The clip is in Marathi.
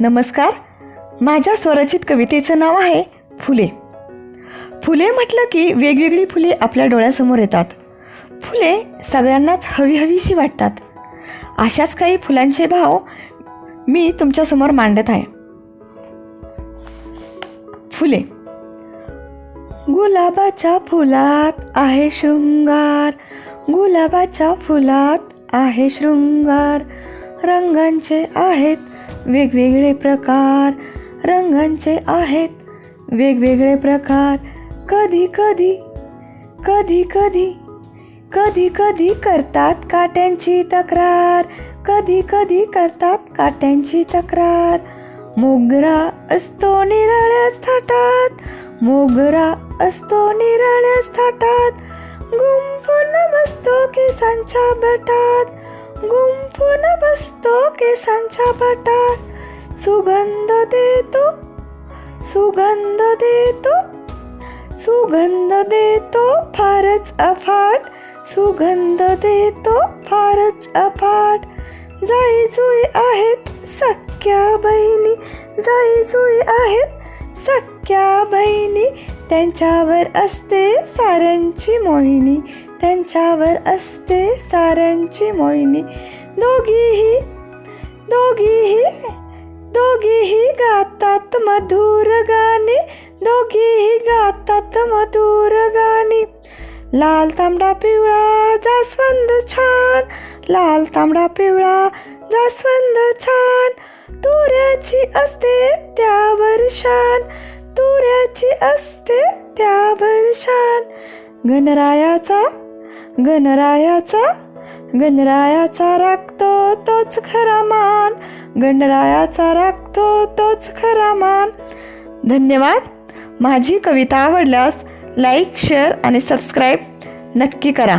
नमस्कार. माझ्या स्वरचित कवितेचं नाव आहे फुले. फुले म्हटलं की वेगवेगळी फुले आपल्या डोळ्यासमोर येतात. फुले सगळ्यांनाच हवी हवीशी वाटतात. अशाच काही फुलांचे भाव मी तुमच्यासमोर मांडत आहे. फुले. गुलाबाच्या फुलात आहे शृंगार. गुलाबाच्या फुलात आहे शृंगार. रंगांचे आहेत वेगवेगळे प्रकार रंगांचे आहेत. वेगवेगळे प्रकार कधी कधी कधी कधी कधी कधी करतात काट्यांची तक्रार. कधी कधी करतात काट्यांची तक्रार. मोगरा असतो निराळ्याच थाटात. मोगरा असतो निराळ्याच थाटात. गुंफून बसतो केसांच्या बटात. गुंफून बसतो केसांच्या पटार सुगंध देतो सुगंध देतो सुगंध देतो फारच अफाट. सुगंध देतो फारच अफाट. जाई जुई आहेत सख्या बहिणी जाई जुई आहेत सख्या बहिणी. त्यांच्यावर असते साऱ्यांची मोहिनी. त्यांच्यावर असते साऱ्यांची मोहिनी. दोघीही दोघीही दोघीही गातात मधुर गाणी. दोघीही गातात मधुर गाणी. लाल तांबडा पिवळा जास्वंद छान. लाल तांबडा पिवळा जास्वंद छान. तुऱ्याची असते त्यावर शान. तुऱ्याची असते त्यावर शान. गणरायाचा गणरायाचा गणरायाचा राखतो तोच खरा मान. गणरायाचा राखतो तोच खरा मान. धन्यवाद. माझी कविता आवडल्यास लाईक शेअर आणि सबस्क्राईब नक्की करा.